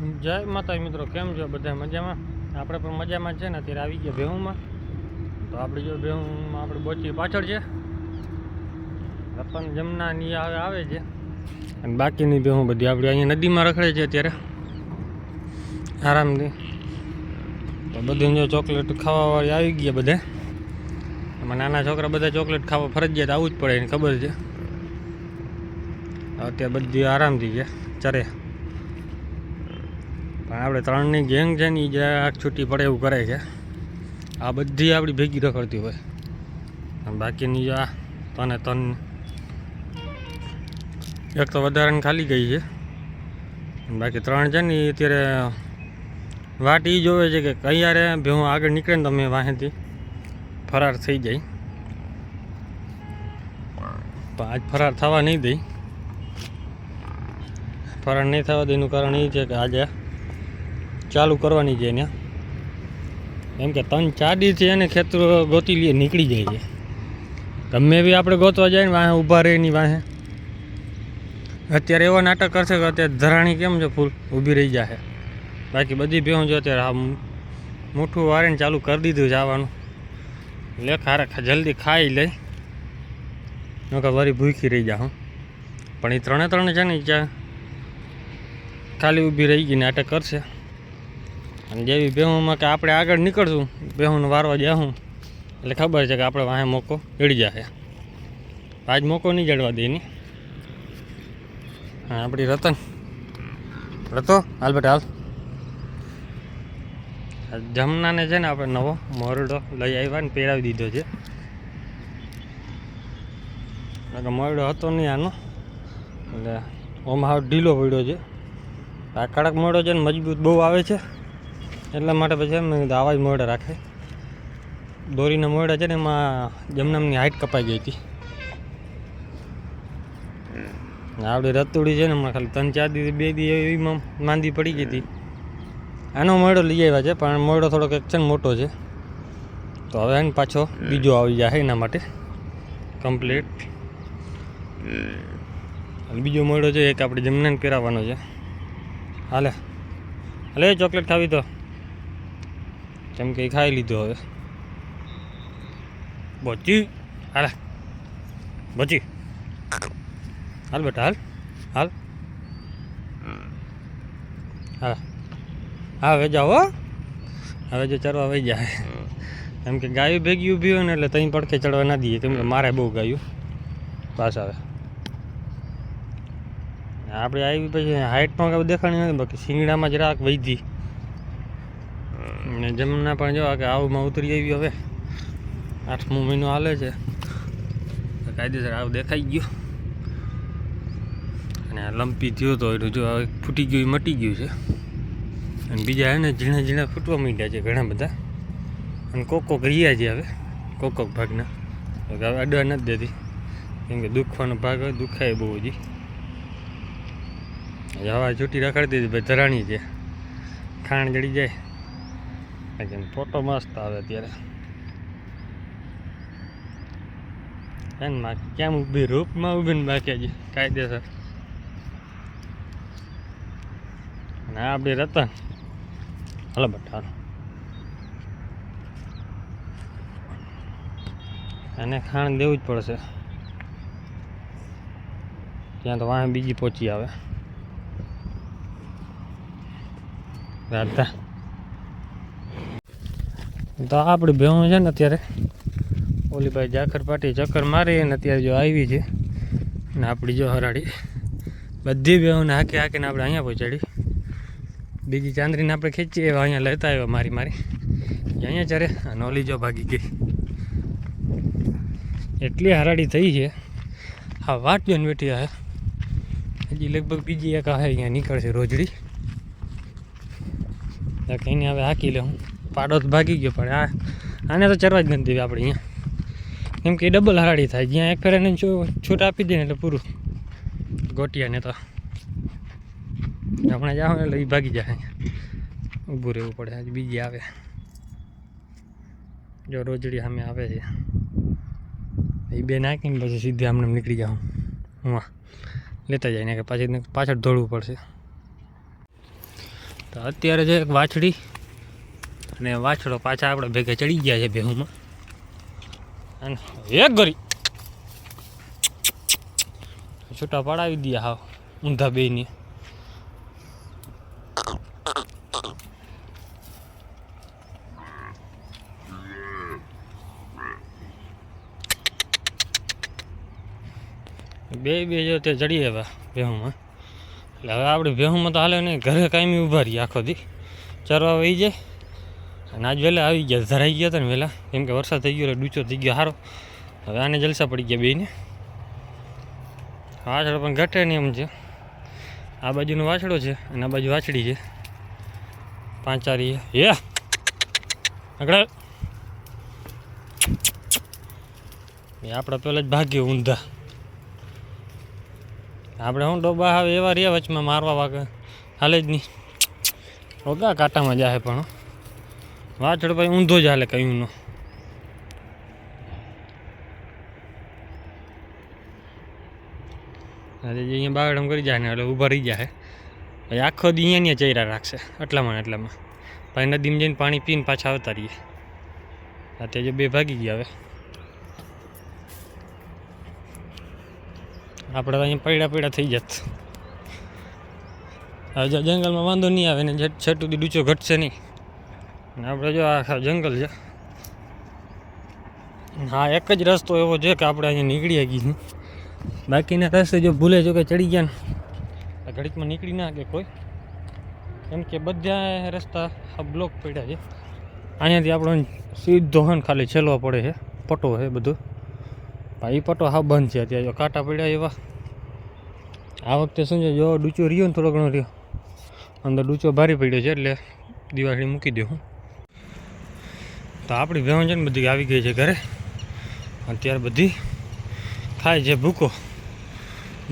જય માતા મિત્રો, કેમ છો? બધા મજામાં? આપણે પણ મજામાં છે ને, અત્યારે આવી ગયા ભેહુંમાં તો આપણે જો ભેહુંમાં આપણે બોચી પાછળ છે. રતન જમના ની આવે આવે છે. અને બાકીની ભેહું બધી આપણે અહીંયા નદીમાં રખડે છે અત્યારે. આરામથી. તો બધું જો ચોકલેટ ખાવાવાળી આવી ગયા બધે. એમાં નાના છોકરા બધા ચોકલેટ ખાવા ફરજિયાત આવવું જ પડે એને ખબર છે. અત્યારે બધી આરામથી છે ચરે પણ આપણે ત્રણની ગેંગ છે ને એ જરાક છૂટી પડે એવું કરે છે. આ બધી આપણી ભેગી રખડતી હોય. બાકીની જો આ તને તન એક તો વધારાની ખાલી ગઈ છે. બાકી ત્રણ છે ને એ અત્યારે વાટ એ જોવે છે કે કઈ યારે ભેહું આગળ નીકળે ને તમે વાહેથી ફરાર થઈ જાય. પણ આજ ફરાર થવા નહીં દઈ. ફરાર નહીં થવા દે એનું કારણ એ છે કે આજે ચાલુ કરવાની છે એને. એમ કે ત્રણ દિવસથી એને ખેતરો ગોતી લઈએ નીકળી જાય છે. ગમે બી આપણે ગોતવા જાય ને વાહે ઊભા રહે ની વાહે. અત્યારે એવો નાટક કરશે કે અત્યારે ધરાણી કેમ છે ફૂલ ઊભી રહી જશે બાકી બધી ભેહું જો અત્યારે આ મોઠું વારીને ચાલુ કરી દીધું આવવાનું. લે ખારે જલ્દી ખાઈ લઈ નકર વળી ભૂખી રહી જા હું. પણ એ ત્રણે ત્રણ છે ને ખાલી ઊભી રહી ગઈ, નાટક કરશે. અને જેવી બેહુંમાં કે આપણે આગળ નીકળશું, બેહુંને વારવા જાઉં એટલે ખબર છે કે આપણે વાહે મોકો એડી જશે આજ મોકો નહીં જડવા દે એની. હા, આપણી રતન. રતો, હાલ બેટા, હાલ. જમનાને છે ને આપણે નવો મોરડો લઈ આવ્યા ને પહેરાવી દીધો છે. મોરડો હતો નહીં આનો. એટલે ઓમ ઢીલો પડ્યો છે. આ કડક મોરડો છે ને મજબૂત બહુ આવે છે. એટલા માટે પછી એમ આવા જ મોરડા રાખે. દોરીના મોડા છે ને એમાં જમનામની હાઈટ કપાઈ ગઈ હતી. આપણી રતુડી છે ને હમણાં ખાલી ત્રણ ચાર દિવસ બે દી એવી માંદી પડી ગઈ હતી. આનો મોડો લઈ આવ્યા છે, પણ મોડો થોડોક એક છે ને મોટો છે. તો હવે એને પાછો બીજો આવી જાય એના માટે. કમ્પ્લીટ. બીજો મોડો છે, એક આપણે જમનાને પહેરાવવાનો છે. હાલે. હાલે, ચોકલેટ ખાવી તો. કેમ કે ખાઈ લીધો હવે. બચી? હાલ. બચી. હાલ બેટા, હાલ. હાલ. હા હા, હવે જાઓ. હવે જો ચરવા વહી જાય. કેમ કે ગાયું ભેગી ઊભી હોય ને એટલે તઈ પડખે ચડવા ના દઈએ. કેમ કે મારે બહુ ગાયું. પાસ આવે આપણે આવી પછી હાઇટમાં દેખાણી નથી, બાકી શિંગડામાં જરાક વૈધી ને જમના પણ જો કે આવમાં ઉતરી આવી હવે. આઠમો મહિનો હાલે છે. કાયદેસર આવ દેખાઈ ગયું. અને આ લંપી થયો તો એનું જો ફૂટી ગયું, એ મટી ગયું છે. અને બીજા એને ઝીણા ઝીણા ફૂટવા માંડ્યા છે ઘણા બધા. અને કોક કોક રહ્યા છે હવે કોક કોક ભાગના હવે અડવા નથી દેતી. કેમ કે દુખવાનો ભાગ હોય, દુખાય બહુ હજી. હવા છૂટી રખડતી હતી, ભાઈ ધરાણી છે. ખાણ જડી જાય. બાકી ફોટો મસ્ત આવે અત્યારે એમ બાકી કેમ ઊભી રૂપમાં ઊભી ને બાકી હજી કાયદેસર અને આપણી રતન હાલો બટ એને ખાણ દેવું જ પડશે ત્યાં તો વાહ બીજી પહોંચી આવે રાધા તો આપણી ભેહું છે ને અત્યારે. ઓલી ભાઈ જાખર પાટી ચક્કર મારી અને અત્યારે જો આવી છે. ને આપણી જો હરાડી બધી બેહોને હાકે હાકીને આપણે અહીંયા પહોંચાડી. બીજી ચાંદરીને આપણે ખેંચીએ એવા અહીંયા લેતા આવ્યા મારી મારી. અહીંયા ચારે અને ઓલી જો ભાગી ગઈ. એટલી હરાડી થઈ છે. હા વાટ જોઈને બેઠી હા હજી લગભગ બીજી એક આ અહીંયા નીકળશે રોજડી. કહીને હવે હાકી લઉં. પાડો તો ભાગી ગયો, પણ આ આને તો ચરવા જ નથી દેવી આપણે અહીંયા. કેમ કે ડબલ હરાડી થાય. જ્યાં એક ફેર એને છૂટ આપી દે ને એટલે પૂરું. ગોટિયાને તો. આપણે જાઓ એટલે એ ભાગી જાય ઊભું રહેવું પડે. આજે બીજી આવે. જો રોજડી સામે આવે છે. એ બે નાખીને પછી સીધી આમને આમ નીકળી જાઉં. હું લેતા જાય ને કે પાછી પાછળ દોડવું પડશે. તો અત્યારે છે એક વાછડી અને વાછડો પાછા આપણે ભેગા ચડી ગયા છે ભેહુમાં. અને એક ગરી છૂટા પડાવી દઈએ હાવ, ઊંધા બેની બે બે જો તે ચડી આવ્યા ભેહુમાં. એટલે હવે આપણે ભેહુમાં તો હાલે નહીં, ઘરે કાયમી ઊભા રહીએ આખો દી. ચરવા વહી જાય. અને આજ વહેલા આવી ગયા, ધરાઈ ગયા હતા ને વહેલા. કેમ કે વરસાદ થઈ ગયો એટલે ડૂચો થઈ ગયો સારો હવે આને જલસા પડી ગયા બેને વાછડો પણ ઘટે નહીં એમ છે. આ બાજુનો વાછડો છે અને આ બાજુ વાછડી છે. પાંચ ચાર ઈ હે! આગળ આપણે પહેલાં જ ભાગ્યો ઊંધા. આપણે હું ડબ્બા આવે એવા રહ્યા વચમાં મારવા વાગે. હાલે જ નહીં. ઓગા કાંટામાં જાય પણ વાછડ ભાઈ ઊંધો જ હાલે કયું નો અરે જે અહીંયા બાગડમ કરી જાય ને એટલે ઊભા રહી જાય. પછી આખો દી અહીંયા ને ચૈરા રાખશે, એટલામાં એટલામાં. પછી નદીમાં જઈને પાણી પીને પાછા આવતા રહીએ. અત્યારે જે બે ભાગી ગયા હવે. આપણે તો અહીંયા પૈડા પૈડા થઈ જાત. હવે જંગલમાં વાંધો નહીં આવે ને, છેટ દી ડૂચો ઘટશે નહીં. આપણે જો આખા જંગલ છે. હા એક જ રસ્તો એવો છે કે આપણે અહીંયા નીકળી શકીએ છીએ બાકીના રસ્તે જો ભૂલે જો કે ચડી ગયા ને ઘડીકમાં નીકળી ના કે કોઈ. કેમ કે બધા રસ્તા આ બ્લોક પડ્યા છે. અહીંયાથી આપણો સીધો હન ખાલી છેલવા પડે છે, પટો છે બધું. ભાઈ પટો હા બંધ છે અત્યારે જો કાંટા પડ્યા એવા. આ વખતે શું છે, જો ડૂચો રહ્યો ને થોડો ઘણો રહ્યો. અંદર ડૂચો ભારી પડ્યો છે એટલે દિવાળી મૂકી દઉં હું. તો આપણી બહેન છે ને બધી આવી ગઈ છે ઘરે. અત્યારે બધી ખાય છે ભૂકો.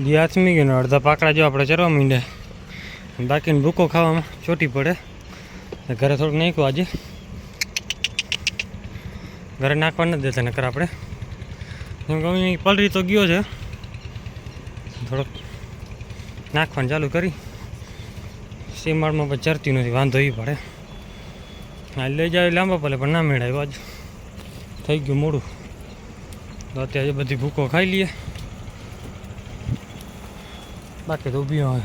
દી હાથમી ગયો ને અડધા પાકડા જો આપણે ચરવા માંડે બાકીને ભૂકો ખાવામાં ચોટી પડે. ઘરે થોડુંક નાખ્યું આજે. ઘરે નાખવા નથી દેતા, નકર આપણે. કે અહીં પલરી તો ગયો છે. થોડોક નાખવાનું ચાલુ કરી. સીમાડમાં પછી ચરતી નથી, વાંધો એ પડે. હા, લઈ જાય લાંબા પડે પણ ના મેળાય બાજુ. થઈ ગયું મોડું. તો અત્યારે બધી ભૂકો ખાઈ લઈએ. બાકી તો ઊભી હોય.